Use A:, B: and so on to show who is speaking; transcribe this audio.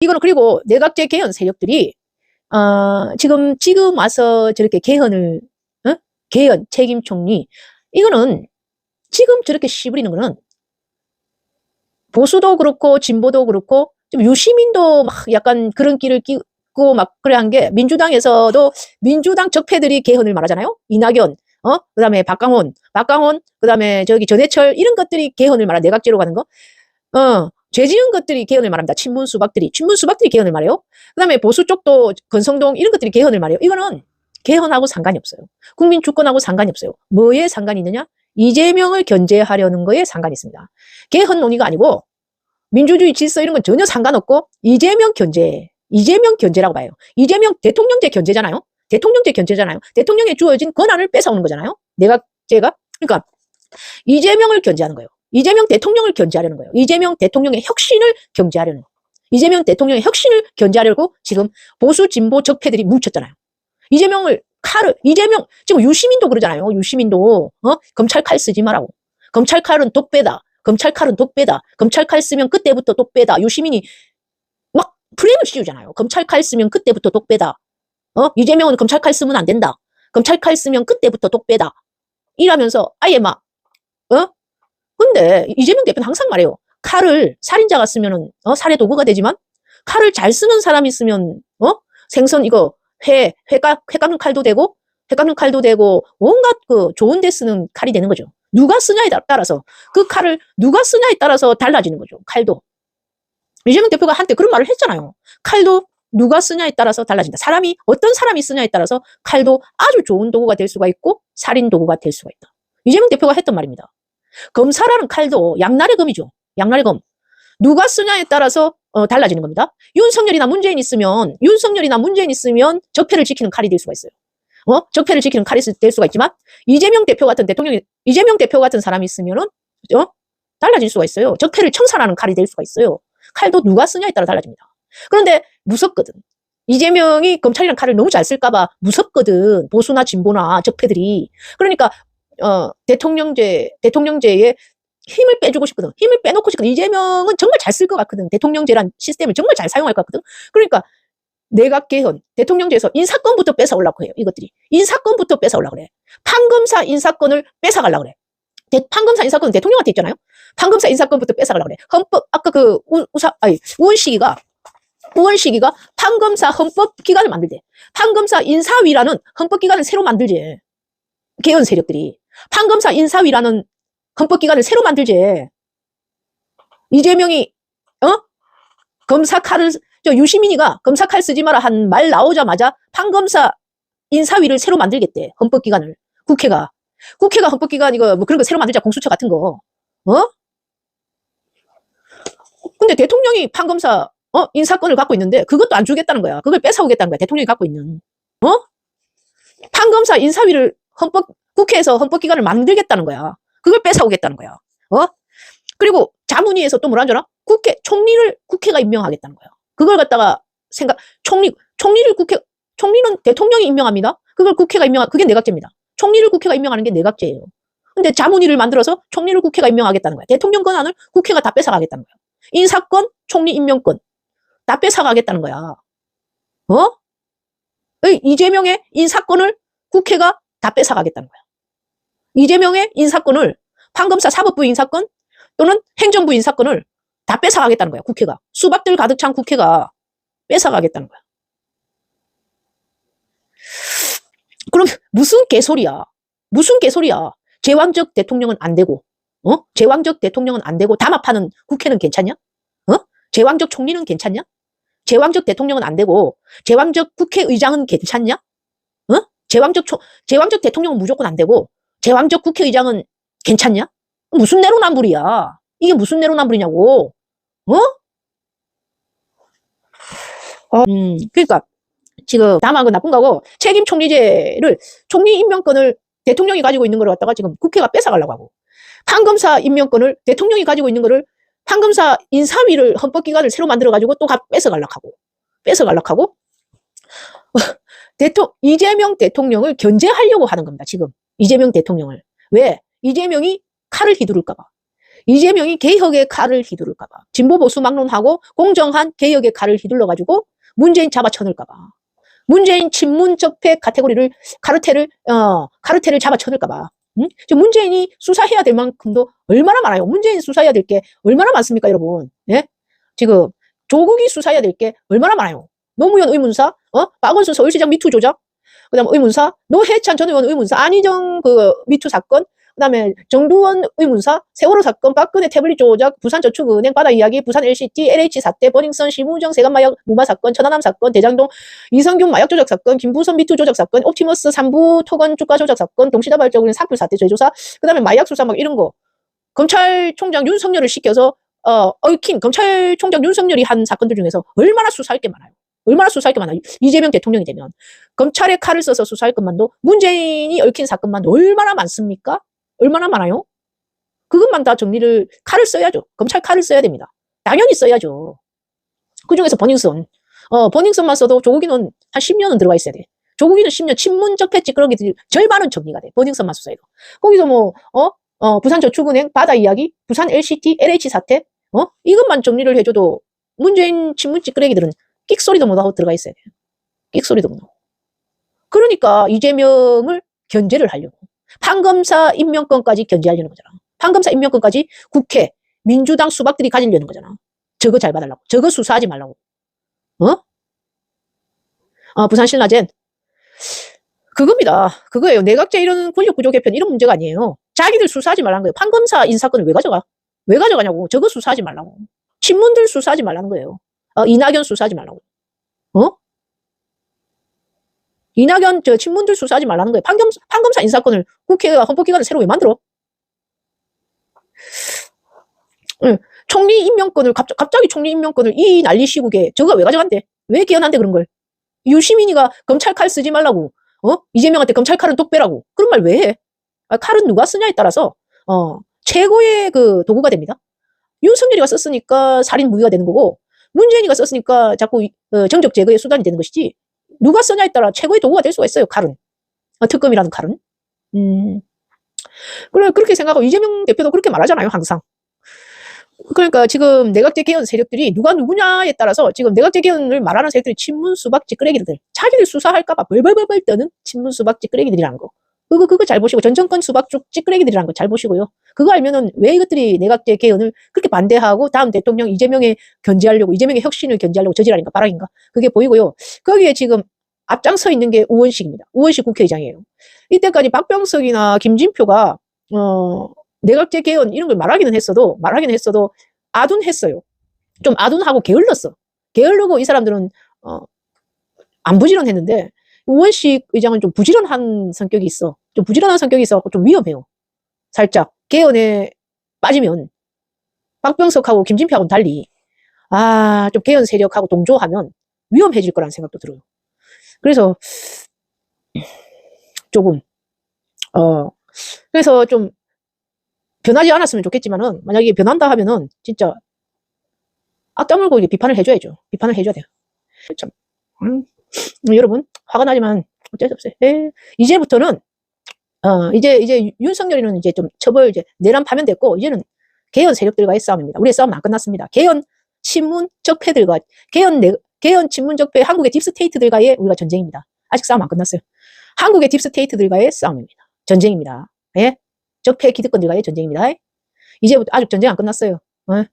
A: 이거는 그리고 내각제 개헌 세력들이 어, 지금 지금 와서 저렇게 개헌을 어? 개헌 책임 총리 이거는 지금 저렇게 씨부리는 거는 보수도 그렇고 진보도 그렇고 좀 유시민도 막 약간 그런 길을 끼고 막 그래 한 게 민주당에서도 민주당 적폐들이 개헌을 말하잖아요. 이낙연, 어, 그다음에 박강원, 박강원, 그다음에 저기 전해철 이런 것들이 개헌을 말하 내각제로 가는 거. 어, 죄 지은 것들이 개헌을 말합니다. 친문 수박들이 친문 수박들이 개헌을 말해요. 그 다음에 보수 쪽도 건성동 이런 것들이 개헌을 말해요. 이거는 개헌하고 상관이 없어요. 국민 주권하고 상관이 없어요. 뭐에 상관이 있느냐? 이재명을 견제하려는 거에 상관이 있습니다. 개헌 논의가 아니고 민주주의 질서 이런 건 전혀 상관없고 이재명 견제, 이재명 견제라고 봐요. 이재명 대통령제 견제잖아요. 대통령제 견제잖아요. 대통령에 주어진 권한을 뺏어오는 거잖아요. 내가 제가 그러니까 이재명을 견제하는 거예요. 이재명 대통령을 견제하려는 거예요. 이재명 대통령의 혁신을 견제하려는 거예요. 이재명 대통령의 혁신을 견제하려고 지금 보수 진보 적폐들이 뭉쳤잖아요. 이재명을 칼을 이재명 지금 유시민도 그러잖아요. 유시민도 어 검찰 칼 쓰지 말라고. 검찰 칼은 독배다. 검찰 칼은 독배다. 검찰 칼 쓰면 그때부터 독배다. 유시민이 막 프레임을 씌우잖아요. 검찰 칼 쓰면 그때부터 독배다. 어 이재명은 검찰 칼 쓰면 안 된다. 검찰 칼 쓰면 그때부터 독배다. 이라면서 아예 막 어? 근데 이재명 대표는 항상 말해요. 칼을 살인자가 쓰면은 어 살해 도구가 되지만 칼을 잘 쓰는 사람이 쓰면 어 생선 이거 회 회가 회 깎는 칼도 되고 회 깎는 칼도 되고 온갖 그 좋은 데 쓰는 칼이 되는 거죠. 누가 쓰냐에 따- 따라서 그 칼을 누가 쓰냐에 따라서 달라지는 거죠. 칼도 이재명 대표가 한때 그런 말을 했잖아요. 칼도 누가 쓰냐에 따라서 달라진다. 사람이 어떤 사람이 쓰냐에 따라서 칼도 아주 좋은 도구가 될 수가 있고 살인 도구가 될 수가 있다. 이재명 대표가 했던 말입니다. 검사라는 칼도 양날의 검이죠. 양날의 검. 누가 쓰냐에 따라서 어, 달라지는 겁니다. 윤석열이나 문재인 있으면 윤석열이나 문재인 있으면 적폐를 지키는 칼이 될 수가 있어요. 어? 적폐를 지키는 칼이 있- 될 수가 있지만 이재명 대표 같은 대통령이 이재명 대표 같은 사람이 있으면은 어? 달라질 수가 있어요. 적폐를 청산하는 칼이 될 수가 있어요. 칼도 누가 쓰냐에 따라 달라집니다. 그런데 무섭거든. 이재명이 검찰이랑 칼을 너무 잘 쓸까봐 무섭거든. 보수나 진보나 적폐들이. 그러니까 어, 대통령제 대통령제에 힘을 빼주고 싶거든. 힘을 빼놓고 싶거든. 이재명은 정말 잘 쓸 것 같거든. 대통령제란 시스템을 정말 잘 사용할 것 같거든. 그러니까 내각 개헌, 대통령제에서 인사권부터 뺏어오려고 해요. 이것들이. 인사권부터 뺏어오려고 그래. 판검사 인사권을 뺏어가려고 그래. 대- 판검사 인사권은 대통령한테 있잖아요. 판검사 인사권부터 뺏어가려고 그래. 헌법, 아까 그 우, 우사, 아니, 우원식이가, 우원식이가 판검사 헌법기관을 만들대. 판검사 인사위라는 헌법기관을 새로 만들지. 개헌 세력들이. 판검사 인사위라는 헌법기관을 새로 만들지. 이재명이, 어? 검사 칼을, 저 유시민이가 검사 칼 쓰지 마라 한 말 나오자마자 판검사 인사위를 새로 만들겠대. 헌법기관을. 국회가. 국회가 헌법기관 이거 뭐 그런 거 새로 만들자. 공수처 같은 거. 어? 근데 대통령이 판검사, 어? 인사권을 갖고 있는데 그것도 안 주겠다는 거야. 그걸 뺏어오겠다는 거야. 대통령이 갖고 있는. 어? 판검사 인사위를 헌법, 국회에서 헌법기관을 만들겠다는 거야. 그걸 뺏어오겠다는 거야. 어? 그리고 자문위에서 또 뭐라 하잖아? 국회, 총리를 국회가 임명하겠다는 거야. 그걸 갖다가 생각, 총리, 총리를 국회, 총리는 대통령이 임명합니다. 그걸 국회가 임명하, 그게 내각제입니다. 총리를 국회가 임명하는 게 내각제예요. 근데 자문위를 만들어서 총리를 국회가 임명하겠다는 거야. 대통령 권한을 국회가 다 뺏어가겠다는 거야. 인사권, 총리 임명권 다 뺏어가겠다는 거야. 어? 이- 이재명의 인사권을 국회가 다 뺏어가겠다는 거야. 이재명의 인사권을 판검사 사법부 인사권 또는 행정부 인사권을 다 뺏어가겠다는 거야. 국회가 수박들 가득 찬 국회가 뺏어가겠다는 거야. 그럼 무슨 개소리야? 무슨 개소리야? 제왕적 대통령은 안 되고, 어? 제왕적 대통령은 안 되고 담합하는 국회는 괜찮냐? 어? 제왕적 총리는 괜찮냐? 제왕적 대통령은 안 되고 제왕적 국회의장은 괜찮냐? 어? 제왕적 총, 제왕적 대통령은 무조건 안 되고 제왕적 국회의장은 괜찮냐? 무슨 내로남불이야? 이게 무슨 내로남불이냐고? 어? 어, 음, 그러니까 지금 그 나쁜 거고 책임 총리제를 총리 임명권을 대통령이 가지고 있는 걸 갖다가 지금 국회가 뺏어가려고 하고 판검사 임명권을 대통령이 가지고 있는 거를 판검사 인사위를 헌법기관을 새로 만들어 가지고 또 가- 뺏어가려고 하고 뺏어가려고 하고 대통 이재명 대통령을 견제하려고 하는 겁니다. 지금 이재명 대통령을 왜 이재명이 칼을 휘두를까 봐 이재명이 개혁의 칼을 휘두를까봐 진보 보수 막론하고 공정한 개혁의 칼을 휘둘러가지고 문재인 잡아쳐넣을까봐 문재인 친문 적폐 카테고리를 카르텔을 어 카르텔을 잡아쳐넣을까봐 응? 지금 문재인이 수사해야 될 만큼도 얼마나 많아요. 문재인 수사해야 될 게 얼마나 많습니까, 여러분? 예? 지금 조국이 수사해야 될 게 얼마나 많아요. 노무현 의문사, 어? 박원순 서울시장 미투 조작, 그다음 의문사, 노회찬 전 의원 의문사, 안희정 그 미투 사건, 그다음에 정두원 의문사, 세월호 사건, 박근혜 태블릿 조작, 부산저축은행 바다 이야기, 부산 LCT, LH 사태, 버닝썬 심우정 세간마약 무마 사건, 천안함 사건, 대장동 이성균 마약 조작 사건, 김부선 미투 조작 사건, 옵티머스 3부 토건 주가 조작 사건, 동시다발적인 산불 사태 재조사, 그다음에 마약 수사 막 이런 거 검찰총장 윤석열을 시켜서 어, 얽힌 검찰총장 윤석열이 한 사건들 중에서 얼마나 수사할 게 많아요. 얼마나 수사할 게 많아요. 이재명 대통령이 되면 검찰의 칼을 써서 수사할 것만도 문재인이 얽힌 사건만도 얼마나 많습니까? 얼마나 많아요? 그것만 다 정리를 칼을 써야죠. 검찰 칼을 써야 됩니다. 당연히 써야죠. 그 중에서 버닝썬. 어, 버닝썬만 써도 조국이는 한 10년은 들어가 있어야 돼. 조국이는 10년 친문적 패치 그러기들 절반은 정리가 돼. 버닝썬만 수사해도. 거기서 뭐, 어? 어, 부산저축은행 바다 이야기, 부산 LCT, LH 사태, 어? 이것만 정리를 해줘도 문재인 친문 찌끄레기들은 끽 소리도 못하고 들어가 있어야 돼요. 끽 소리도 못하고. 그러니까 이재명을 견제를 하려고. 판검사 임명권까지 견제하려는 거잖아. 판검사 임명권까지 국회, 민주당 수박들이 가지려는 거잖아. 저거 잘 봐달라고. 저거 수사하지 말라고. 어? 아, 부산 신라젠. 그겁니다. 그거예요. 내각제 이런 권력구조 개편 이런 문제가 아니에요. 자기들 수사하지 말라는 거예요. 판검사 인사건을 왜 가져가? 왜 가져가냐고. 저거 수사하지 말라고. 친문들 수사하지 말라는 거예요. 어, 이낙연 수사하지 말라고. 어? 이낙연 저 친문들 수사하지 말라는 거예요. 판검, 판검사 인사건을 국회가 헌법기관을 새로 왜 만들어? 응. 총리 임명권을 갑자, 갑자기 총리 임명권을 이 난리 시국에 저거 왜 가져간대? 왜 개헌한대 그런 걸? 유시민이가 검찰 칼 쓰지 말라고. 어? 이재명한테 검찰 칼은 똑배라고. 그런 말 왜 해? 아, 칼은 누가 쓰냐에 따라서 어, 최고의 그 도구가 됩니다. 윤석열이가 썼으니까 살인 무기가 되는 거고 문재인이가 썼으니까 자꾸 이- 어, 정적 제거의 수단이 되는 것이지 누가 쓰냐에 따라 최고의 도구가 될 수가 있어요. 칼은 어, 특검이라는 칼은. 음. 그래 그렇게 생각하고 이재명 대표도 그렇게 말하잖아요. 항상. 그러니까 지금 내각제 개헌 세력들이 누가 누구냐에 따라서 지금 내각제 개헌을 말하는 세력들이 친문 수박 찌끄레기들 자기들 수사할까봐 벌벌벌벌 떠는 친문 수박 찌끄레기들이라는 거. 그거 그거 잘 보시고 전 정권 수박죽 찌끄레기들이라는 거 잘 보시고요. 그거 알면은 왜 이것들이 내각제 개헌을 그렇게 반대하고 다음 대통령 이재명에 견제하려고 이재명의 혁신을 견제하려고 저지라니까 바락인가 그게 보이고요. 거기에 지금 앞장서 있는 게 우원식입니다. 우원식 국회의장이에요. 이때까지 박병석이나 김진표가 어 내각제 개헌 이런 걸 말하기는 했어도 말하기는 했어도 아둔했어요. 좀 아둔하고 게을렀어. 게을르고 이 사람들은 어, 안 부지런했는데 우원식 의장은 좀 부지런한 성격이 있어. 좀 부지런한 성격이 있어서 좀 위험해요. 살짝 개헌에 빠지면 박병석하고 김진표하고는 달리 아 좀 개헌 세력하고 동조하면 위험해질 거라는 생각도 들어요. 그래서 조금 어 그래서 좀 변하지 않았으면 좋겠지만은 만약에 변한다 하면은 진짜 이제 비판을 해줘야죠. 비판을 해줘야 돼요. 참 음, 음, 여러분 화가 나지만 어쩔 수 없어요. 에, 이제부터는 어 이제 이제 윤석열이는 이제 좀 처벌 이제 내란 파면됐고 이제는 개헌 세력들과의 싸움입니다. 우리의 싸움은 안 끝났습니다. 개헌 친문 적폐들과 개헌 내, 개헌 친문 적폐 한국의 딥스테이트들과의 우리가 전쟁입니다. 아직 싸움 안 끝났어요. 한국의 딥스테이트들과의 싸움입니다. 전쟁입니다. 예? 적폐 기득권들과의 전쟁입니다. 이제부터 아직 전쟁 안 끝났어요. 어?